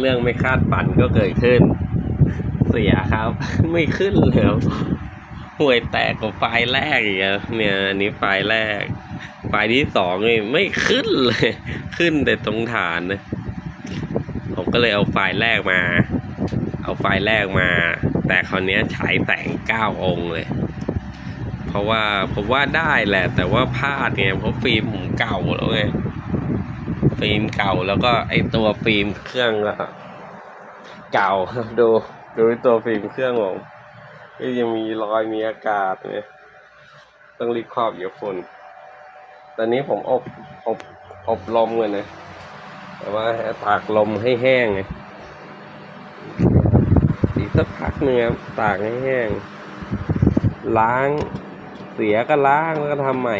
เรื่องไม่คาดฝันก็เกิดขึ้น เสียครับ ไม่ขึ้นเลยห่วยแตกกว่าไฟล์แรกอีกเนี่ยอันนี้ไฟล์แรก ไฟล์ที่สองนี่ไม่ขึ้นเลย ขึ้นแต่ตรงฐานนะผมก็เลยเอาไฟล์แรกมา เอาไฟล์แรกมา แต่คราวนี้ฉายแต่งเก้าองค์เลย เพราะว่าผมว่าได้แหละ แต่ว่าพลาดไงเพราะฟิล์มผมเก่าแล้วไง ฟิล์มเก่าแล้วก็ไอตัวฟิล์มเครื่องก็เก่าดูดูตัวฟิล์มเครื่องผมก็ยังมีรอยมีอากาศเนี่ยต้องรีบครอบเดี๋ยวฝุ่นตอนนี้ผมอบอบอบลมกันนะแต่ว่าตากลมให้แห้งไงอีกสักพักหนึ่งครับตากให้แห้ง ล้างเสียก็ล้างแล้วก็ทำใหม่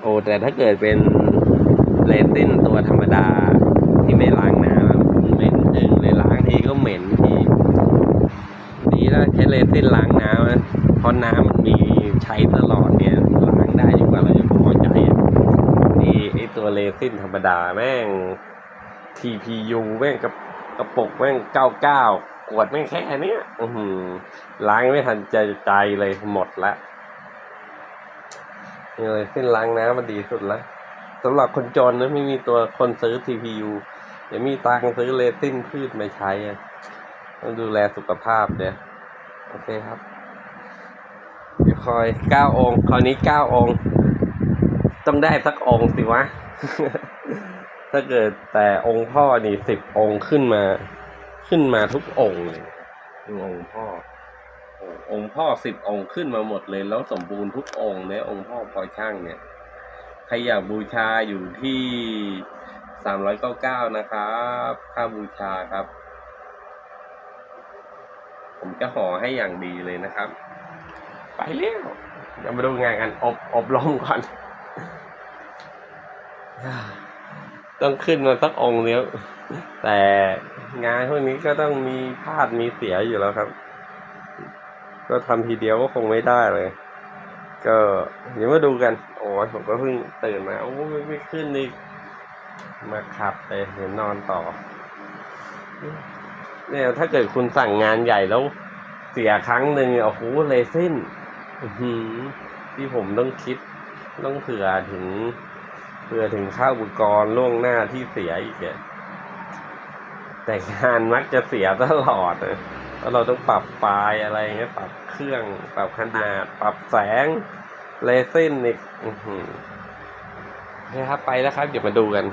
โอ้แต่ถ้าเกิดเป็น เรซินตัวธรรมดาที่ไม่ล้างน้ำเหม็นจึงเลยล้างทีก็เหม็นทีดีแล้วใช้เรซินล้างน้ำนะเพราะน้ำมันมีใช้ตลอดเนี่ยล้างได้ดีกว่าเราจะพอใจนี่ไอตัวเรซินธรรมดาแม่ง TPU แม่งกระกระปุกแม่งเก้าเก้ากวดแม่งแค่นี้อือล้างไม่ทันใจใจเลยหมดละนี่เลยเส้นล้างน้ำมันดีสุดละ สำหรับคนจนนะไม่มีตัวคนซื้อ TPU เดี๋ยวมีตังซื้อเลซินพืชมาใช้อะต้องดูแลสุขภาพเดี๋ยวโอเคครับเดี๋ยวคอยเก้าองค์คราวนี้เก้าองค์ ต้องได้สักองค์สิวะ ถ้าเกิดแต่องค์พ่อนี่สิบองค์ขึ้นมา ขึ้นมาทุกองค์เลยดูองค์พ่อโอ้องค์พ่อสิบองค์ขึ้นมาหมดเลย แล้วสมบูรณ์ทุกองค์เนี่ยองค์พ่อพลอยช่างเนี่ย ใครอยากบูชาอยู่ที่สามร้อยเก้าเก้านะครับ ค่าบูชาครับ ผมจะห่อให้อย่างดีเลยนะครับ ไปเร็วเดี๋ยวมาดูงานกันอบอบรมก่อน ต้องขึ้นมาสักองค์เนี้ยแต่งานพวกนี้ก็ต้องมีพลาดมีเสียอยู่แล้วครับ ก็ทำทีเดียวก็คงไม่ได้เลย ก็เดี๋ยวมาดูกัน โอ้ยผมก็เพิ่งตื่นมา โอ้ไม่ไม่ขึ้นอีกมาขับไปเห็นนอนต่อ เนี่ยถ้าเกิดคุณสั่งงานใหญ่แล้วเสียครั้งหนึ่งโอ้โหเลซินอื้อหือที่ผมต้องคิดต้องเผื่อถึงเพื่อถึงค่าอุปกรณ์ล่วงหน้าที่เสียอีกแต่งานมักจะเสียตลอดนะ แล้วเราต้องปรับไฟล์อะไรเงี้ย ปรับเครื่อง ปรับขนาด ปรับแสง เลซินอีกอือหือโอเครับไปแล้วครับเดี๋ยวมาดูกัน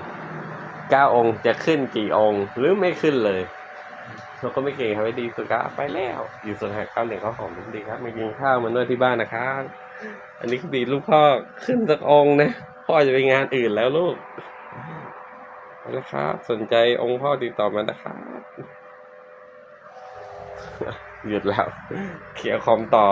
เก้าองค์จะขึ้นกี่องค์ หรือไม่ขึ้นเลยเราก็ไม่เก่งครับไม่ดีสุดครับไปแล้ว อยู่ส่วนหาข้าวเหนียวข้าวหอมดีครับมากินข้าวมันด้วยที่บ้านนะครับอันนี้คือดีลูกพ่อขึ้นสักองค์นะพ่อจะไปงานอื่นแล้วลูกเอาละครับสนใจองค์พ่อติดต่อมานะครับ หยุดแล้วเขียร์คอมต่อ